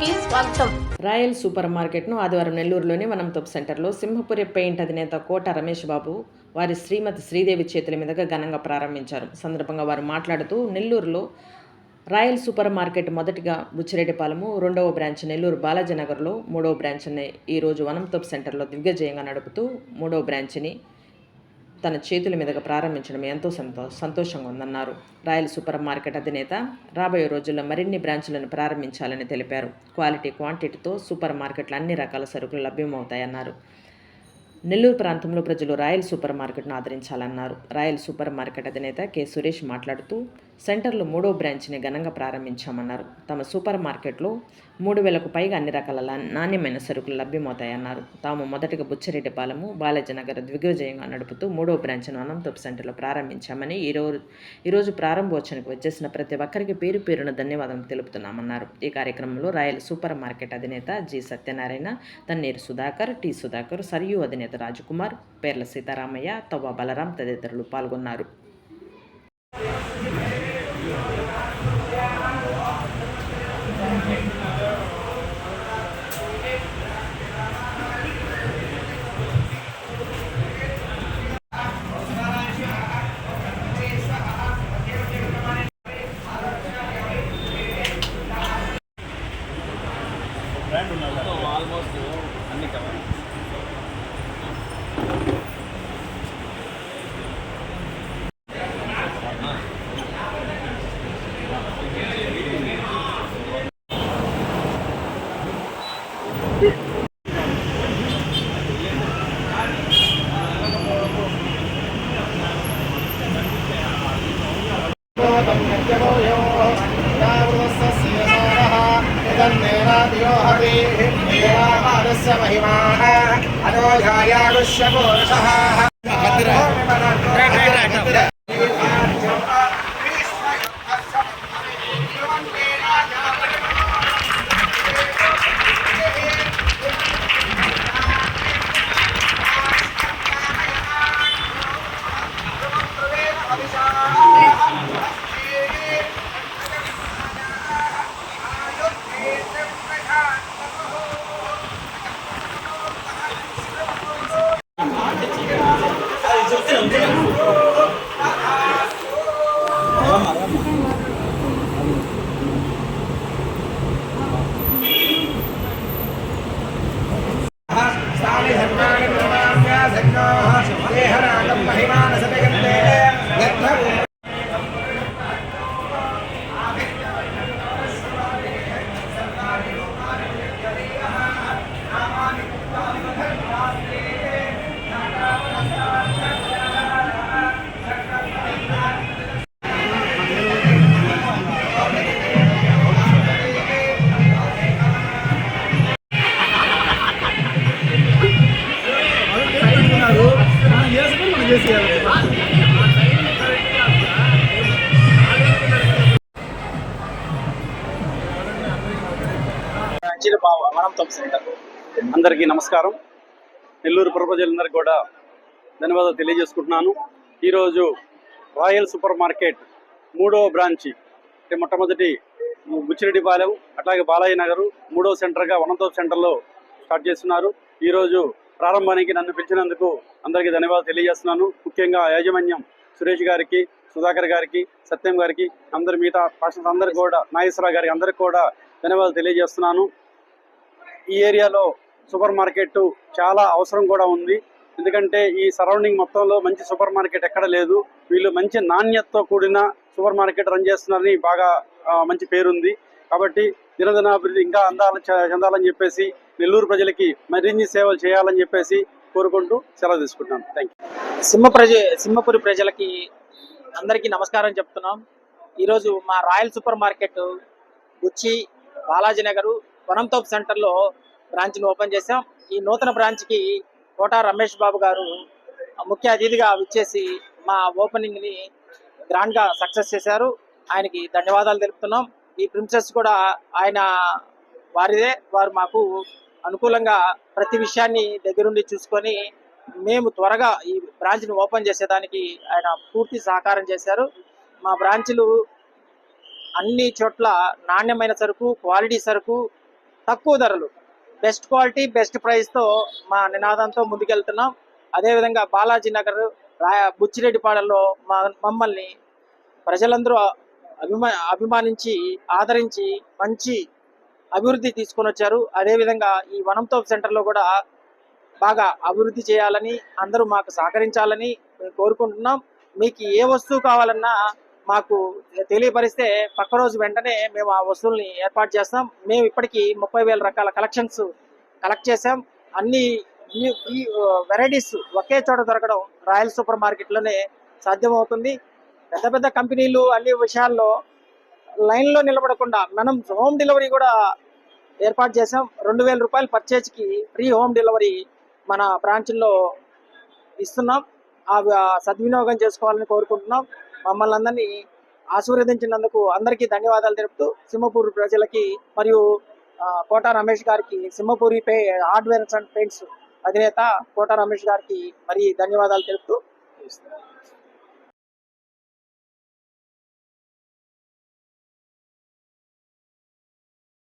కి స్వాగతం. Royal super మార్కెట్ను ఆదివారం నెల్లూరులోని వనంతోప్ సెంటర్లో సింహపురి పెయింట్ అధినేత కోట రమేష్ బాబు వారి శ్రీమతి శ్రీదేవి చేతుల మీదుగా ఘనంగా ప్రారంభించారు. సందర్భంగా వారు మాట్లాడుతూ నెల్లూరులో రాయల్ సూపర్ మార్కెట్ మొదటిగా బుచ్చిరెడ్డిపాలెము రెండవ బ్రాంచ్ నెల్లూరు బాలాజీనగర్లో మూడవ బ్రాంచ్ని ఈరోజు వనంతోప్ సెంటర్లో దిగ్విజయంగా నడుపుతూ మూడవ బ్రాంచ్ని తన చేతుల మీదుగా ప్రారంభించడం ఎంతో సంతో సంతోషంగా ఉందన్నారు. రాయల్ సూపర్ మార్కెట్ అధినేత రాబోయే రోజుల్లో మరిన్ని బ్రాంచులను ప్రారంభించాలని తెలిపారు. క్వాలిటీ క్వాంటిటీతో సూపర్ మార్కెట్లో అన్ని రకాల సరుకులు లభ్యమవుతాయన్నారు. నెల్లూరు ప్రాంతంలో ప్రజలు రాయల్ సూపర్ మార్కెట్ను ఆదరించాలన్నారు. రాయల్ సూపర్ మార్కెట్ అధినేత కె సురేష్ మాట్లాడుతూ సెంటర్లో మూడో బ్రాంచ్ని ఘనంగా ప్రారంభించామన్నారు. తమ సూపర్ మార్కెట్లో మూడు వేలకు పైగా అన్ని రకాల నాణ్యమైన సరుకులు లభ్యమవుతాయన్నారు. తాము మొదటగా బుచ్చిరెడ్డిపాలెము బాలాజీనగర్ దిగ్విజయంగా నడుపుతూ మూడో బ్రాంచ్ను అనంతపు సెంటర్లో ప్రారంభించామని ఈరోజు ఈరోజు ప్రారంభోత్సవానికి వచ్చేసిన ప్రతి ఒక్కరికి పేరు పేరున ధన్యవాదం తెలుపుతున్నామన్నారు. ఈ కార్యక్రమంలో రాయల్ సూపర్ మార్కెట్ అధినేత జి సత్యనారాయణ తన్నీరు సుధాకర్ టి సుధాకర్ సరియు అధినేత రాజకుమార్ పేర్ల సీతారామయ్య తవ్వ బలరాం తదితరులు పాల్గొన్నారు. ఆల్మోస్ట్ అన్ని కవర్ వనంతం సెంటర్ అందరికీ నమస్కారం. నెల్లూరు పుర ప్రజలందరికీ కూడా ధన్యవాదాలు తెలియజేసుకుంటున్నాను. ఈరోజు రాయల్ సూపర్ మార్కెట్ మూడవ బ్రాంచి అంటే మొట్టమొదటి బుచ్చిరెడ్డిపాలెం అట్లాగే బాలయ్య నగరు మూడవ సెంటర్గా వనంతో సెంటర్లో స్టార్ట్ చేస్తున్నారు. ఈరోజు ప్రారంభానికి నన్ను పిలిచినందుకు అందరికీ ధన్యవాదాలు తెలియజేస్తున్నాను. ముఖ్యంగా యాజమాన్యం సురేష్ గారికి సుధాకర్ గారికి సత్యం గారికి అందరి మిగతా పర్సన్స్ అందరికీ కూడా నాగేశ్వరరావు గారికి అందరికీ కూడా ధన్యవాదాలు తెలియజేస్తున్నాను. ఈ ఏరియాలో సూపర్ మార్కెట్ చాలా అవసరం కూడా ఉంది. ఎందుకంటే ఈ సరౌండింగ్ మొత్తంలో మంచి సూపర్ మార్కెట్ ఎక్కడ లేదు. వీళ్ళు మంచి నాణ్యతతో కూడిన సూపర్ మార్కెట్ రన్ చేస్తున్నారని బాగా మంచి పేరుంది. కాబట్టి దినదినాభివృద్ధి ఇంకా అందాల చ- చెందాలని చెప్పేసి నెల్లూరు ప్రజలకి మరిన్ని సేవలు చేయాలని చెప్పేసి కోరుకుంటూ సెలవు తీసుకుంటున్నాను. థ్యాంక్ యూ సింహ ప్రజ సింహపురి ప్రజలకి అందరికీ నమస్కారం చెప్తున్నాం. ఈరోజు మా రాయల్ సూపర్ మార్కెట్ గుచ్చి బాలాజీ నగరు వనంతోప్ సెంటర్లో బ్రాంచ్ని ఓపెన్ చేశాం. ఈ నూతన బ్రాంచ్కి కోటా రమేష్ బాబు గారు ముఖ్య అతిథిగా విచ్చేసి మా ఓపెనింగ్ని గ్రాండ్గా సక్సెస్ చేశారు. ఆయనకి ధన్యవాదాలు తెలుపుతున్నాం. ఈ ప్రిన్సెస్ కూడా ఆయన వారిదే. వారు మాకు అనుకూలంగా ప్రతి విషయాన్ని దగ్గరుండి చూసుకొని మేము త్వరగా ఈ బ్రాంచ్ని ఓపెన్ చేసేదానికి ఆయన పూర్తి సహకారం చేశారు. మా బ్రాంచ్లు అన్ని చోట్ల నాణ్యమైన సరుకు క్వాలిటీ సరుకు తక్కువ ధరలు. బెస్ట్ క్వాలిటీ బెస్ట్ ప్రైస్తో మా నినాదంతో ముందుకెళ్తున్నాం. అదేవిధంగా బాలాజీ నగర్ రాయ బుచ్చిరెడ్డిపాడల్లో మా మమ్మల్ని ప్రజలందరూ అభిమా అభిమానించి ఆదరించి మంచి అభివృద్ధి తీసుకొని వచ్చారు. అదేవిధంగా ఈ వనంతోపు సెంటర్లో కూడా బాగా అభివృద్ధి చేయాలని అందరూ మాకు సహకరించాలని మేము కోరుకుంటున్నాం. మీకు ఏ వస్తువు కావాలన్నా మాకు తెలియపరిస్తే పక్క రోజు వెంటనే మేము ఆ వస్తువుల్ని ఏర్పాటు చేస్తాం. మేము ఇప్పటికీ ముప్పై వేల రకాల కలెక్షన్స్ కలెక్ట్ చేసాం అన్ని ఈ- వెరైటీస్ ఒకే చోట దొరకడం రాయల్ సూపర్ మార్కెట్లోనే సాధ్యమవుతుంది. పెద్ద పెద్ద కంపెనీలు అన్ని విషయాల్లో లైన్లో నిలబడకుండా మనం హోమ్ డెలివరీ కూడా ఏర్పాటు చేసాం రెండు వేల రూపాయలు పర్చేజ్కి ఫ్రీ హోమ్ డెలివరీ మన బ్రాంచ్ల్లో ఇస్తున్నాం. ఆ సద్వినియోగం చేసుకోవాలని కోరుకుంటున్నాం. మమ్మల్ని అందరినీ ఆశీర్వదించినందుకు అందరికీ ధన్యవాదాలు తెలుపుతూ సింహపూర్ ప్రజలకి మరియు కోట రమేష్ గారికి సింహపూరి పే హార్డ్వేర్స్ అండ్ పెయింట్స్ అధినేత కోట రమేష్ గారికి మరి ధన్యవాదాలు తెలుపుతూ